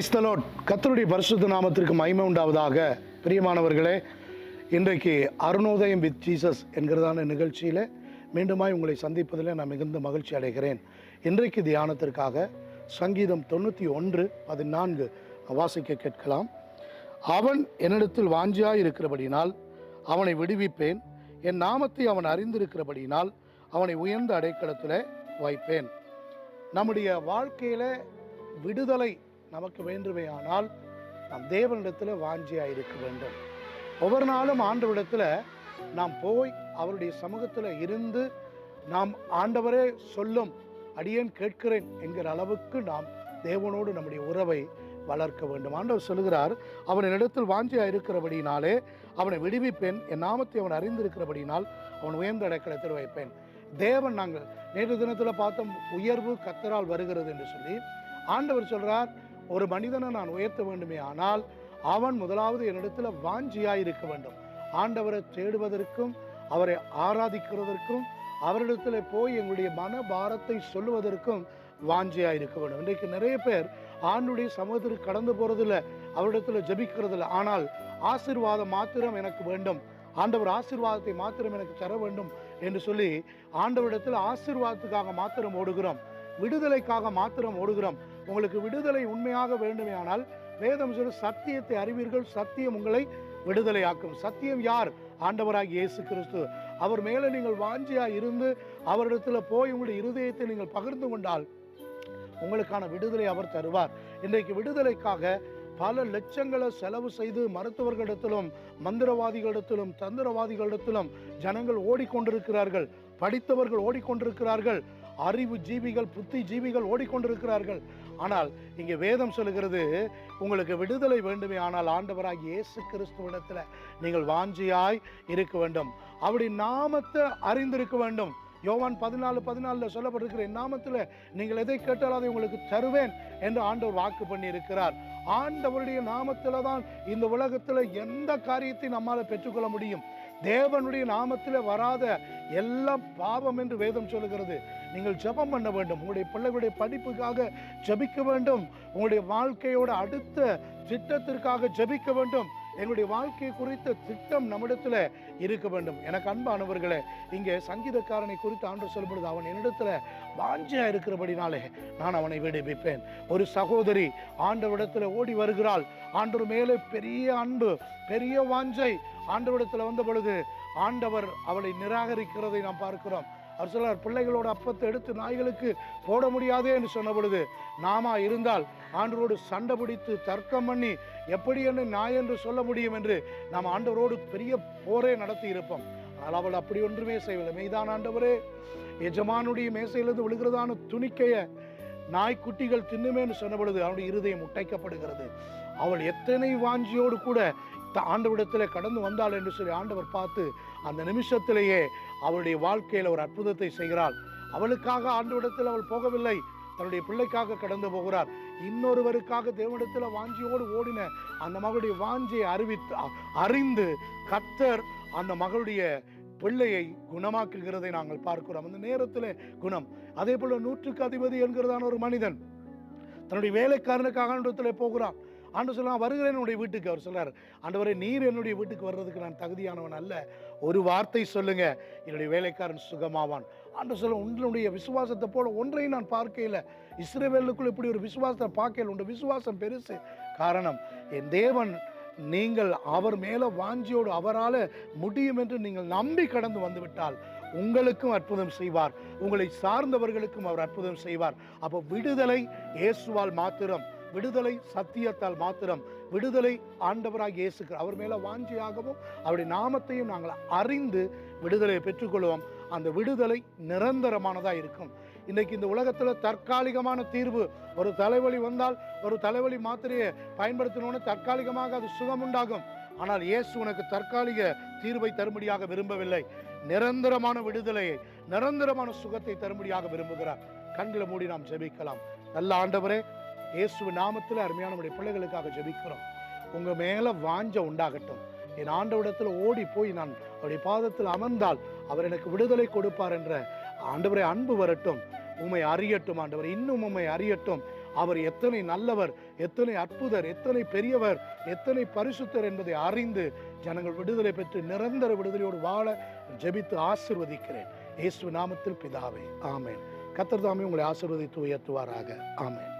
கர்த்தருடைய பரிசுத்த நாமத்திற்கு மகிமை உண்டாவதாக. பிரியமானவர்களே இன்றைக்கு அருணோதயம் வித் ஜீசஸ் என்கிறதான நிகழ்ச்சியில் மீண்டுமாய் உங்களை சந்திப்பதில் நான் மிகுந்த மகிழ்ச்சி அடைகிறேன். இன்றைக்கு தியானத்திற்காக சங்கீதம் தொண்ணூற்றி ஒன்று பதினான்கு வாசிக்க கேட்கலாம். அவன் என்னிடத்தில் வாஞ்சியாய் இருக்கிறபடினால் அவனை விடுவிப்பேன். என் நாமத்தை அவன் அறிந்திருக்கிறபடினால் அவனை உயர்ந்த அடைக்கலத்தில் வைப்பேன். நம்முடைய வாழ்க்கையில் விடுதலை நமக்கு வேண்டுமேயானால் நாம் தேவனிடத்தில் வாஞ்சியாக இருக்க வேண்டும். ஒவ்வொரு நாளும் ஆண்டவரிடத்தில் நாம் போய் அவருடைய சமூகத்தில் இருந்து நாம் ஆண்டவரே சொல்லும் அடியேன் கேட்கிறேன் என்கிற அளவுக்கு நாம் தேவனோடு நம்முடைய உறவை வளர்க்க வேண்டும். ஆண்டவர் சொல்லுகிறார் அவன் என்னிடத்தில் வாஞ்சியாக இருக்கிறபடினாலே அவனை விடுவிப்பேன். என் நாமத்தை அவன் அறிந்திருக்கிறபடினால் அவன் உயர்ந்த அடைக்கலத்தில் வைப்பேன் தேவன் நாங்கள் நேற்று தினத்தில் பார்த்தோம் உயர்வு கத்தரால் வருகிறது என்று சொல்லி ஆண்டவர் சொல்கிறார் ஒரு மனிதனை நான் உயர்த்த வேண்டுமே ஆனால் அவன் முதலாவது என்னிடத்தில் வாஞ்சியாக இருக்க வேண்டும். ஆண்டவரை தேடுவதற்கும் அவரை ஆராதிக்கிறதற்கும் அவரிடத்தில் போய் எங்களுடைய மன பாரத்தை சொல்லுவதற்கும் வாஞ்சியாக இருக்க வேண்டும். இன்றைக்கு நிறைய பேர் ஆண்டுடைய சமூகத்திற்கு கடந்து போகிறதில்ல அவரிடத்தில் ஜபிக்கிறதில்ல. ஆனால் ஆசீர்வாதம் மாத்திரம் எனக்கு வேண்டும். ஆண்டவர் ஆசீர்வாதத்தை மாத்திரம் எனக்கு தர வேண்டும் என்று சொல்லி ஆண்டவரிடத்தில் ஆசீர்வாதத்துக்காக மாத்திரம் ஓடுகிறோம். விடுதலைக்காக மாத்திரம் ஓடுகிறோம். உங்களுக்கு விடுதலை உண்மையாக வேண்டுமேயானால் வேதம் சொல்லி சத்தியத்தை அறிவீர்கள் சத்தியம் உங்களை விடுதலையாக்கும். சத்தியம் யார்? ஆண்டவராக இயேசு கிறிஸ்து. அவர் மேலே நீங்கள் வாஞ்சியாக இருந்து அவரிடத்தில் போய் உங்களுடைய இருதயத்தை நீங்கள் பகிர்ந்து கொண்டால் உங்களுக்கான விடுதலை அவர் தருவார். இன்றைக்கு விடுதலைக்காக பல லட்சங்களை செலவு செய்து மருத்துவர்களிடத்திலும் மந்திரவாதிகளிடத்திலும் தந்திரவாதிகளிடத்திலும் ஜனங்கள் ஓடிக்கொண்டிருக்கிறார்கள். படித்தவர்கள் ஓடிக்கொண்டிருக்கிறார்கள். அறிவு ஜீவிகள் புத்தி ஜீவிகள் ஓடிக்கொண்டிருக்கிறார்கள். ஆனால் இங்கே வேதம் சொல்லுகிறது உங்களுக்கு விடுதலை வேண்டுமே ஆனால் ஆண்டவராக இயேசு கிறிஸ்துவிடத்தில் நீங்கள் வாஞ்சியாய் இருக்க வேண்டும். அப்படி நாமத்தை அறிந்திருக்க வேண்டும். யோவான் பதினாலு பதினாலில் சொல்லப்பட்டிருக்கிற நாமத்தில் நீங்கள் எதை கேட்டாலும் அதை உங்களுக்கு தருவேன் என்று ஆண்டவர் வாக்கு பண்ணி இருக்கிறார் ஆண்டவருடைய நாமத்தில் தான் இந்த உலகத்தில் எந்த காரியத்தை நம்மால் பெற்றுக்கொள்ள முடியும். தேவனுடைய நாமத்தில் வராத எல்லாம் பாவம் என்று வேதம் சொல்லுகிறது. நீங்கள் ஜெபம் பண்ண வேண்டும். உங்களுடைய பிள்ளைகளுடைய படிப்புக்காக ஜெபிக்க வேண்டும். உங்களுடைய வாழ்க்கையோட அடுத்த திட்டத்திற்காக ஜெபிக்க வேண்டும். எங்களுடைய வாழ்க்கை குறித்த திட்டம் நம்மிடத்துல இருக்க வேண்டும். எனக்கு அன்பானவர்களே இங்கே சங்கீதக்காரனை குறித்து ஆண்டு சொல்லும்பொழுது அவன் என்னிடத்துல வாஞ்சியா இருக்கிறபடினாலே நான் அவனை விடுவிப்பேன். ஒரு சகோதரி ஆண்டவரிடத்துல ஓடி வருகிறாள். ஆண்டவர் மேலே பெரிய அன்பு பெரிய வாஞ்சை ஆண்டவரிடத்துல வந்த பொழுது ஆண்டவர் அவளை நிராகரிக்கிறதை நாம் பார்க்கிறோம். அவர் சொல்றார் பிள்ளைகளோட அப்பத்தை எடுத்து நாய்களுக்கு போட முடியாதே என்று சொன்ன பொழுது நாமா இருந்தால் ஆண்டவரோடு சண்டை பிடித்து தர்க்கம் பண்ணி எப்படி என்ன நாய் என்று சொல்ல முடியும் என்று நாம் ஆண்டவரோடு பெரிய போரே நடத்தி இருப்போம். ஆனால் அவள் அப்படி ஒன்றுமே செய்யவில்லை. மெய்தான் ஆண்டவரே எஜமானுடைய மேசையிலிருந்து விழுகிறதான துணிக்கைய நாய்க்குட்டிகள் தின்னுமேன்னு சொன்ன பொழுது அவனுடைய இருதயம் முட்டைக்கப்படுகிறது. அவள் எத்தனை வாஞ்சியோடு கூட த- கடந்து வந்தாள் என்று சொல்லி ஆண்டவர் பார்த்து அந்த நிமிஷத்திலேயே அவளுடைய வாழ்க்கையில் ஒரு அற்புதத்தை செய்கிறாள். அவளுக்காக ஆண்டவரிடத்தில் அவள் போகவில்லை. தன்னுடைய பிள்ளைக்காக கடந்து போகிறார். இன்னொருவருக்காக தேவனிடத்தில் வாஞ்சியோடு ஓடின அந்த மகளுடைய வாஞ்சியை அறிவித்து அறிந்து கத்தர் அந்த மகளுடைய பிள்ளையை குணமாக்குகிறதை நாங்கள் பார்க்கிறோம். அந்த நேரத்தில் குணம். அதே போல நூற்றுக்கு அதிபதி என்கிறதான ஒரு மனிதன் தன்னுடைய வேலைக்காரனுக்காக ஆண்டவரத்தில் போகிறான். ஆண்டு சொல்லுவான் வருகிறேன் என்னுடைய வீட்டுக்கு. அவர் சொல்கிறார் ஆண்டவரே நீர் என்னுடைய வீட்டுக்கு வர்றதுக்கு நான் தகுதியானவன் அல்ல. ஒரு வார்த்தை சொல்லுங்க என்னுடைய வேலைக்காரன் சுகமாவான். ஆண்டு சொல்ல உங்களுடைய விசுவாசத்தை போல ஒன்றையும் நான் பார்க்கையில் இஸ்ரேவேலுக்குள் இப்படி ஒரு விசுவாசத்தை பார்க்கையில் உண்டு விசுவாசம் பெருசு. காரணம் என் தேவன் நீங்கள் அவர் மேலே வாஞ்சியோடு அவரால் முடியும் என்று நீங்கள் நம்பி கடந்து வந்துவிட்டால் உங்களுக்கும் அற்புதம் செய்வார். உங்களை சார்ந்தவர்களுக்கும் அவர் அற்புதம் செய்வார். அப்போ விடுதலை இயேசுவால் மாத்திரம். விடுதலை சத்தியத்தால் மாத்திரம் விடுதலை ஆண்டவராக இயேசுக்கு அவர் மேலே வாஞ்சியாகவும் அவருடைய நாமத்தையும் நாங்கள் அறிந்து விடுதலையை பெற்றுக்கொள்வோம். அந்த விடுதலை நிரந்தரமானதாக இருக்கும். இன்றைக்கி இந்த உலகத்தில் தற்காலிகமான தீர்வு. ஒரு தலைவலி வந்தால் ஒரு தலைவலி மாத்திரையை பயன்படுத்தணும்னு தற்காலிகமாக அது சுகம் உண்டாகும் ஆனால் இயேசு உனக்கு தற்காலிக தீர்வை தரும்படியாக விரும்பவில்லை. நிரந்தரமான விடுதலையை நிரந்தரமான சுகத்தை தரும்படியாக விரும்புகிறார். கண்களை மூடி நாம் ஜெபிக்கலாம். நல்ல ஆண்டவரே இயேசு நாமத்தில் அருமையான உடைய பிள்ளைகளுக்காக ஜெபிக்கிறோம். உங்கள் மேலே வாஞ்ச உண்டாகட்டும். என் ஆண்டவிடத்தில் ஓடி போய் நான் அவருடைய பாதத்தில் அமர்ந்தால் அவர் எனக்கு விடுதலை கொடுப்பார் என்ற ஆண்டவரை அன்பு வரட்டும். உண்மை அறியட்டும் ஆண்டவர். இன்னும் உண்மை அறியட்டும். அவர் எத்தனை நல்லவர் எத்தனை அற்புதர் எத்தனை பெரியவர் எத்தனை பரிசுத்தர் என்பதை அறிந்து ஜனங்கள் விடுதலை பெற்று நிரந்தர விடுதலையோடு வாழ ஜெபித்து ஆசிர்வதிக்கிறேன். இயேசு நாமத்தில் பிதாவே. ஆமேன். கத்தர் தாமே உங்களை ஆசிர்வதித்து உயர்த்துவாராக. ஆமேன்.